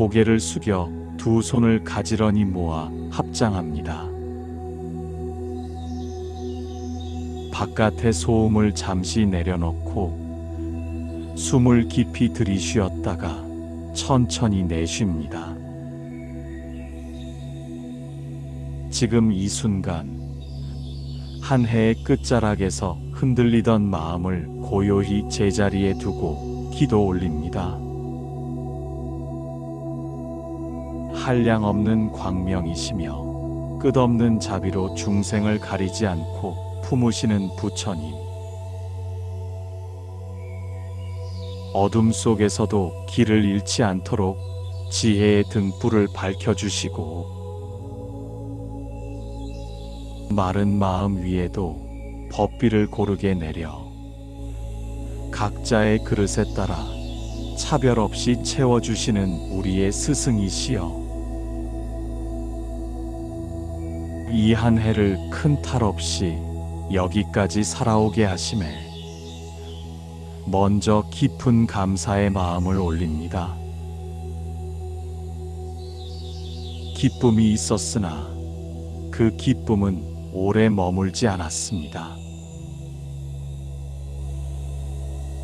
고개를 숙여 두 손을 가지런히 모아 합장합니다. 바깥의 소음을 잠시 내려놓고 숨을 깊이 들이쉬었다가 천천히 내쉽니다. 지금 이 순간 한 해의 끝자락에서 흔들리던 마음을 고요히 제자리에 두고 기도 올립니다. 한량없는 광명이시며 끝없는 자비로 중생을 가리지 않고 품으시는 부처님. 어둠 속에서도 길을 잃지 않도록 지혜의 등불을 밝혀주시고 마른 마음 위에도 법비를 고르게 내려 각자의 그릇에 따라 차별 없이 채워주시는 우리의 스승이시여. 이 한 해를 큰 탈 없이 여기까지 살아오게 하심에 먼저 깊은 감사의 마음을 올립니다. 기쁨이 있었으나 그 기쁨은 오래 머물지 않았습니다.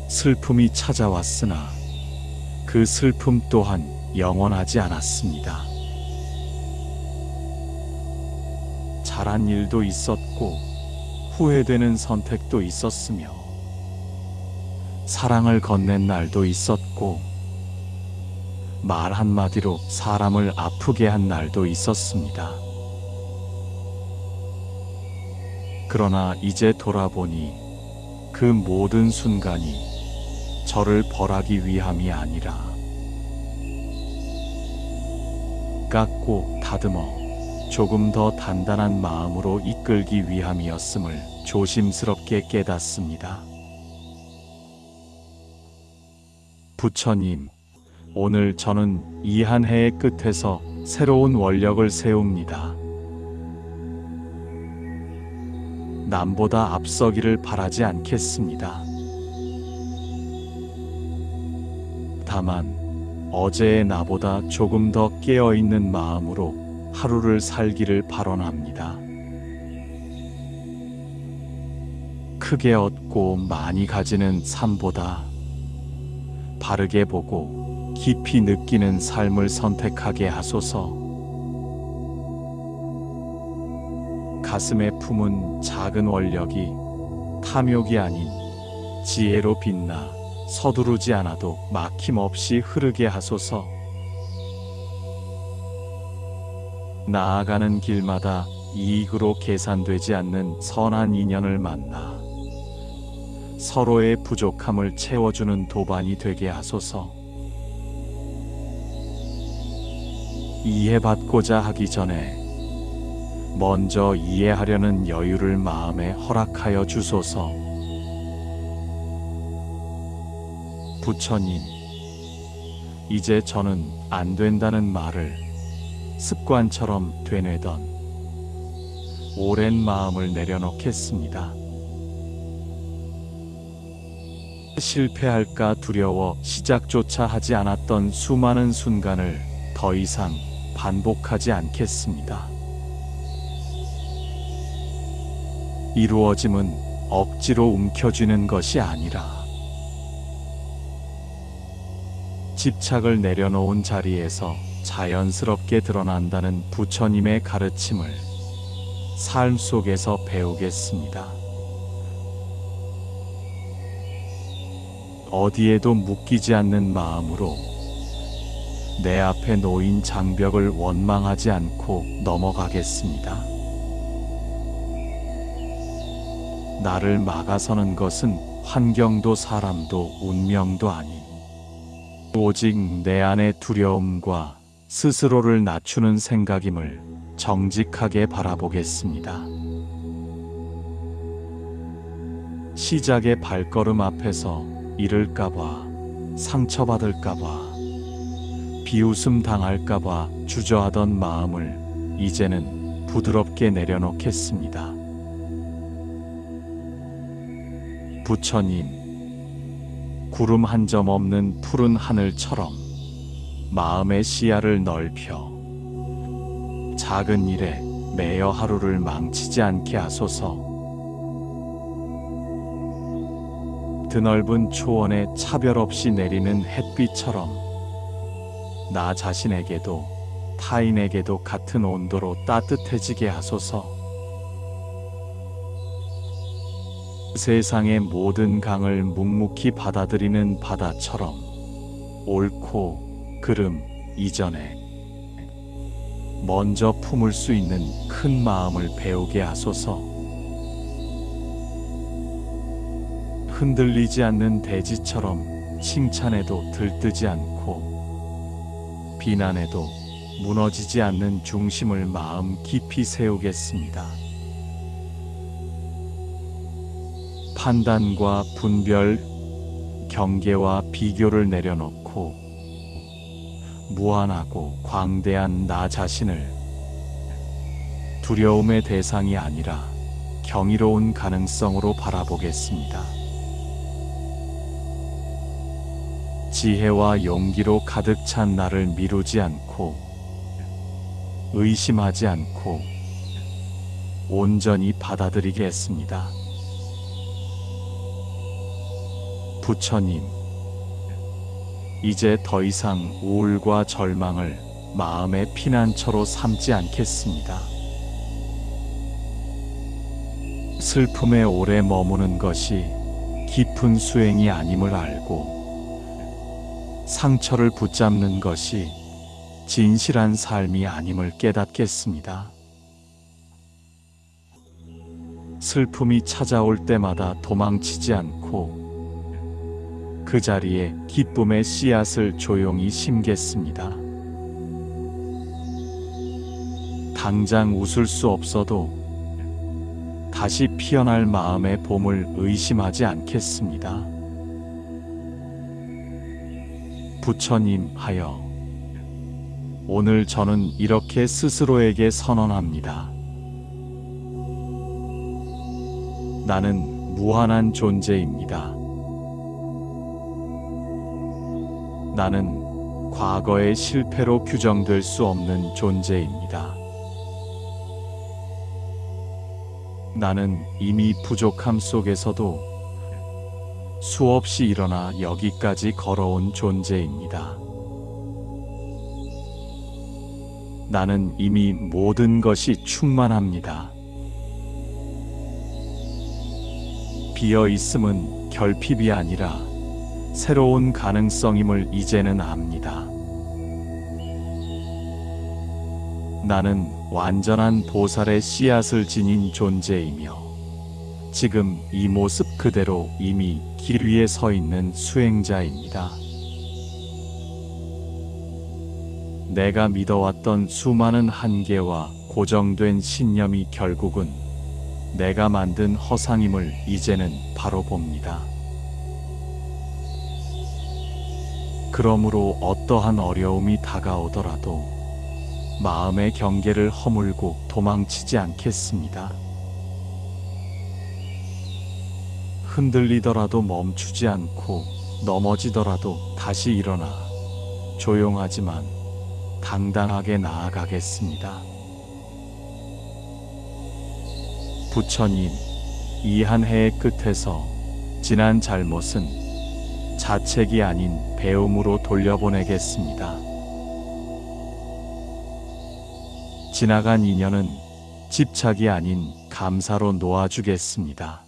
슬픔이 찾아왔으나 그 슬픔 또한 영원하지 않았습니다. 잘한 일도 있었고 후회되는 선택도 있었으며 사랑을 건넨 날도 있었고 말 한마디로 사람을 아프게 한 날도 있었습니다. 그러나 이제 돌아보니 그 모든 순간이 저를 벌하기 위함이 아니라 깎고 다듬어 조금 더 단단한 마음으로 이끌기 위함이었음을 조심스럽게 깨닫습니다. 부처님, 오늘 저는 이 한 해의 끝에서 새로운 원력을 세웁니다. 남보다 앞서기를 바라지 않겠습니다. 다만 어제의 나보다 조금 더 깨어 있는 마음으로 하루를 살기를 발언합니다. 크게 얻고 많이 가지는 삶보다 바르게 보고 깊이 느끼는 삶을 선택하게 하소서. 가슴에 품은 작은 원력이 탐욕이 아닌 지혜로 빛나 서두르지 않아도 막힘없이 흐르게 하소서. 나아가는 길마다 이익으로 계산되지 않는 선한 인연을 만나 서로의 부족함을 채워주는 도반이 되게 하소서. 이해받고자 하기 전에 먼저 이해하려는 여유를 마음에 허락하여 주소서. 부처님, 이제 저는 안 된다는 말을 습관처럼 되뇌던 오랜 마음을 내려놓겠습니다. 실패할까 두려워 시작조차 하지 않았던 수많은 순간을 더 이상 반복하지 않겠습니다. 이루어짐은 억지로 움켜쥐는 것이 아니라 집착을 내려놓은 자리에서 자연스럽게 드러난다는 부처님의 가르침을 삶 속에서 배우겠습니다. 어디에도 묶이지 않는 마음으로 내 앞에 놓인 장벽을 원망하지 않고 넘어가겠습니다. 나를 막아서는 것은 환경도 사람도 운명도 아닌 오직 내 안의 두려움과 스스로를 낮추는 생각임을 정직하게 바라보겠습니다. 시작의 발걸음 앞에서 잃을까봐, 상처받을까봐, 비웃음 당할까봐 주저하던 마음을 이제는 부드럽게 내려놓겠습니다. 부처님, 구름 한 점 없는 푸른 하늘처럼 마음의 시야를 넓혀 작은 일에 매여 하루를 망치지 않게 하소서. 드넓은 초원에 차별 없이 내리는 햇빛처럼 나 자신에게도 타인에게도 같은 온도로 따뜻해지게 하소서. 세상의 모든 강을 묵묵히 받아들이는 바다처럼 옳고 그름 이전에 먼저 품을 수 있는 큰 마음을 배우게 하소서. 흔들리지 않는 대지처럼 칭찬에도 들뜨지 않고 비난에도 무너지지 않는 중심을 마음 깊이 세우겠습니다. 판단과 분별, 경계와 비교를 내려놓고 무한하고 광대한 나 자신을 두려움의 대상이 아니라 경이로운 가능성으로 바라보겠습니다. 지혜와 용기로 가득 찬 나를 미루지 않고 의심하지 않고 온전히 받아들이겠습니다. 부처님, 이제 더 이상 우울과 절망을 마음의 피난처로 삼지 않겠습니다. 슬픔에 오래 머무는 것이 깊은 수행이 아님을 알고 상처를 붙잡는 것이 진실한 삶이 아님을 깨닫겠습니다. 슬픔이 찾아올 때마다 도망치지 않고 그 자리에 기쁨의 씨앗을 조용히 심겠습니다. 당장 웃을 수 없어도 다시 피어날 마음의 봄을 의심하지 않겠습니다. 부처님 하여 오늘 저는 이렇게 스스로에게 선언합니다. 나는 무한한 존재입니다. 나는 과거의 실패로 규정될 수 없는 존재입니다. 나는 이미 부족함 속에서도 수없이 일어나 여기까지 걸어온 존재입니다. 나는 이미 모든 것이 충만합니다. 비어 있음은 결핍이 아니라 새로운 가능성임을 이제는 압니다. 나는 완전한 보살의 씨앗을 지닌 존재이며 지금 이 모습 그대로 이미 길 위에 서 있는 수행자입니다. 내가 믿어왔던 수많은 한계와 고정된 신념이 결국은 내가 만든 허상임을 이제는 바로 봅니다. 그러므로 어떠한 어려움이 다가오더라도 마음의 경계를 허물고 도망치지 않겠습니다. 흔들리더라도 멈추지 않고 넘어지더라도 다시 일어나 조용하지만 당당하게 나아가겠습니다. 부처님, 이 한 해의 끝에서 지난 잘못은 자책이 아닌 배움으로 돌려보내겠습니다. 지나간 인연은 집착이 아닌 감사로 놓아주겠습니다.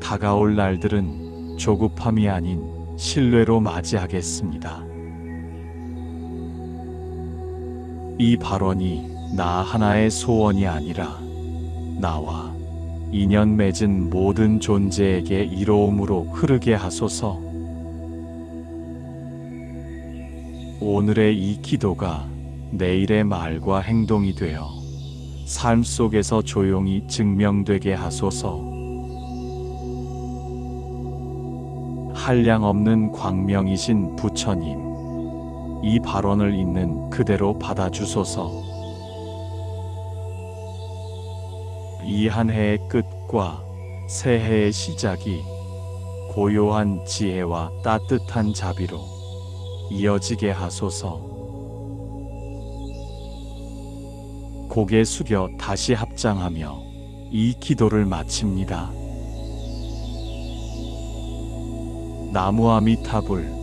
다가올 날들은 조급함이 아닌 신뢰로 맞이하겠습니다. 이 발언이 나 하나의 소원이 아니라 나와 인연 맺은 모든 존재에게 이로움으로 흐르게 하소서. 오늘의 이 기도가 내일의 말과 행동이 되어 삶 속에서 조용히 증명되게 하소서. 한량 없는 광명이신 부처님, 이 발언을 있는 그대로 받아주소서. 이 한 해의 끝과 새해의 시작이 고요한 지혜와 따뜻한 자비로 이어지게 하소서. 고개 숙여 다시 합장하며 이 기도를 마칩니다. 나무 아미타불